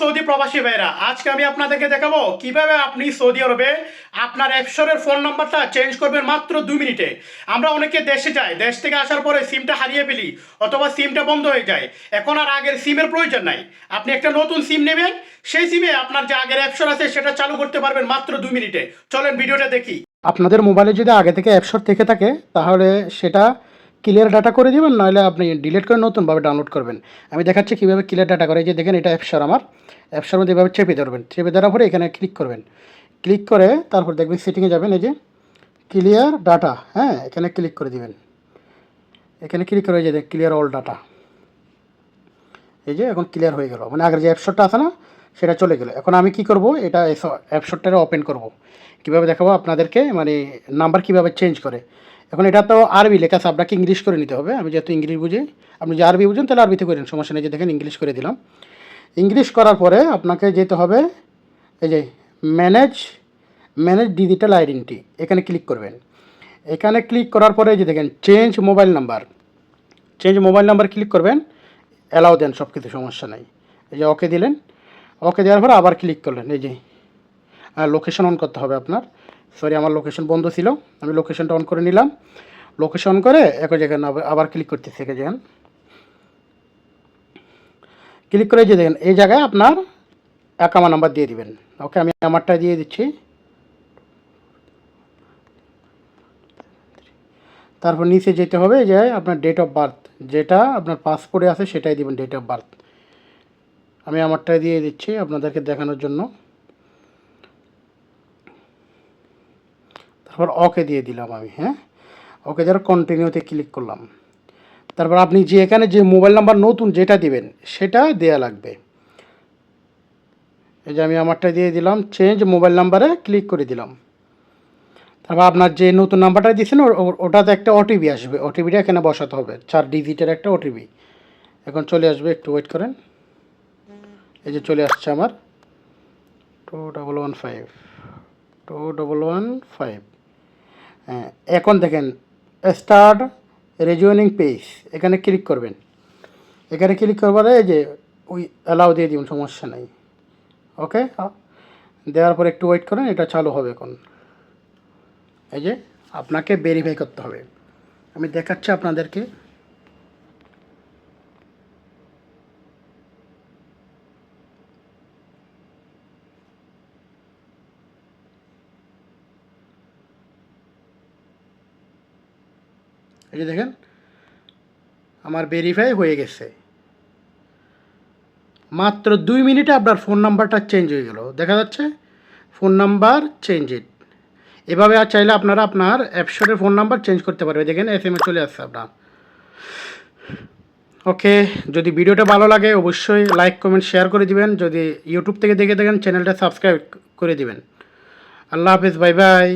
Saudi প্রবাসী ভাইরা আজকে আমি আপনাদেরকে দেখাবো কীভাবে আপনি সৌদি আরবে আপনার অ্যাপসরের ফোন নাম্বারটা চেঞ্জ করবেন মাত্র দুই মিনিটে। আমরা অনেকে দেশে যাই, দেশ থেকে আসার পরে সিমটা হারিয়ে ফেলি অথবা সিমটা বন্ধ হয়ে যায়। এখন আর আগের সিমের প্রয়োজন নাই। আপনি একটা নতুন সিম নেবেন, সেই সিমে আপনার যে আগের অ্যাপসর আছে সেটা চালু করতে পারবেন মাত্র দুই মিনিটে। চলেন ভিডিওটা দেখি। আপনাদের মোবাইলে যদি আগে থেকে অ্যাপসর থেকে থাকে, তাহলে সেটা ক্লিয়ার ডাটা করে দিবেন, নাহলে আপনি ডিলিট করে নতুনভাবে ডাউনলোড করবেন। আমি দেখাচ্ছি কীভাবে ক্লিয়ার ডাটা করে। যে দেখেন, এটা অ্যাপসর আমার। অ্যাপসর মধ্যে এভাবে চেপে ধরবেন। চেপে ধরার পরে এখানে ক্লিক করবেন। ক্লিক করে তারপর দেখবেন সেটিংয়ে যাবেন, এই যে ক্লিয়ার ডাটা হ্যাঁ এখানে ক্লিক করে দিবেন। এখানে ক্লিক করে যে ক্লিয়ার অল ডাটা এই যে এখন ক্লিয়ার হয়ে গেল। মানে আগের যে অ্যাপসটা আছে না, সেটা চলে গেলো। এখন আমি কি করব? এটা অ্যাপসটারে ওপেন করব। কীভাবে দেখাবো? আপনাদেরকে মানে নাম্বার কীভাবে চেঞ্জ করে? এখন এটা তো আরবি লেখা আছে, আপনাকে ইংলিশ করে নিতে হবে। আমি যেহেতু ইংলিশ বুঝি, আপনি যে আরবি বুঝেন, তাহলে আরবিতে করেন সমস্যা নেই। যে দেখেন ইংলিশ করে দিলাম। ইংলিশ করার পরে আপনাকে যেতে হবে, এই যে ম্যানেজ ম্যানেজ ডিজিটাল আইডেন্টি এখানে ক্লিক করবেন। এখানে ক্লিক করার পরে যে দেখেন change mobile number change mobile number click করবেন অ্যালাউ দেন সব কিছু সমস্যা নেই। এই যে ওকে দিলেন ওকে দেওয়ার পরে আবার ক্লিক করলেন। এই যে লোকেশন অন করতে হবে আপনার। সরি আমার লোকেশন বন্ধ ছিল। আমি লোকেশনটা অন করে নিলাম। লোকেশন অন করে একই জায়গায় আবার- ক্লিক করতেছি একে দেখেন ক্লিক করে যে দেখেন, এই জায়গায় আপনার অ্যাকামা নাম্বার দিয়ে দিবেন। ওকে আমি আমারটা দিয়ে দিচ্ছি। তারপর নিচে যেতে হবে যে আপনার ডেট অফ বার্থ যেটা আপনার পাসপোর্টে আছে, সেটাই দিবেন ডেট অফ বার্থ আমি আমারটাই দিয়ে দিচ্ছি আপনাদেরকে দেখানোর জন্য। তারপর ওকে দিয়ে দিলাম আমি হ্যাঁ? ওকে দেওয়ার কন্টিনিউতে ক্লিক করলাম। তারপর আপনি যে এখানে যে মোবাইল নাম্বার নতুন যেটা দিবেন, সেটা দেয়া লাগবে। এই যে আমি আমারটা দিয়ে দিলাম চেঞ্জ মোবাইল নাম্বারে ক্লিক করে দিলাম। তারপর আপনার যে নতুন নাম্বারটা দিয়েছেন ওটাতে একটা ওটিপি আসবে। ওটিপিটা এখানে বসাতে হবে, চার ডিজিটের একটা ওটিপি এখন চলে আসবে, একটু ওয়েট করেন। এই যে চলে আসছে আমার। Two double one five two double one five এখন দেখেন স্টার্ট রেজুয়েনিং পেজ এখানে ক্লিক করবেন। এখানে ক্লিক করবার এই যে, ওই অ্যালাউ দিয়ে দিন সমস্যা নেই। ওকে দেওয়ার পর একটু ওয়েট করেন, এটা চালু হবে এখন। এই যে, আপনাকে ভেরিফাই করতে হবে। আমি দেখাচ্ছি আপনাদেরকে। এই যে দেখেন, আমার ভেরিফাই হয়ে গেছে। মাত্র দুই মিনিটে আপনার ফোন নাম্বারটা চেঞ্জ হয়ে গেল। দেখা যাচ্ছে ফোন নাম্বার চেঞ্জ ইট এভাবে আর চাইলে আপনারা আপনার অ্যাপসরের ফোন নাম্বার চেঞ্জ করতে পারবে দেখেন এস এম এ চলে আসছে আপনার। ওকে, যদি ভিডিওটা ভালো লাগে অবশ্যই লাইক কমেন্ট শেয়ার করে দিবেন। যদি ইউটিউব থেকে দেখে দেখেন চ্যানেলটা সাবস্ক্রাইব করে দিবেন। আল্লাহ হাফেজ বাই বাই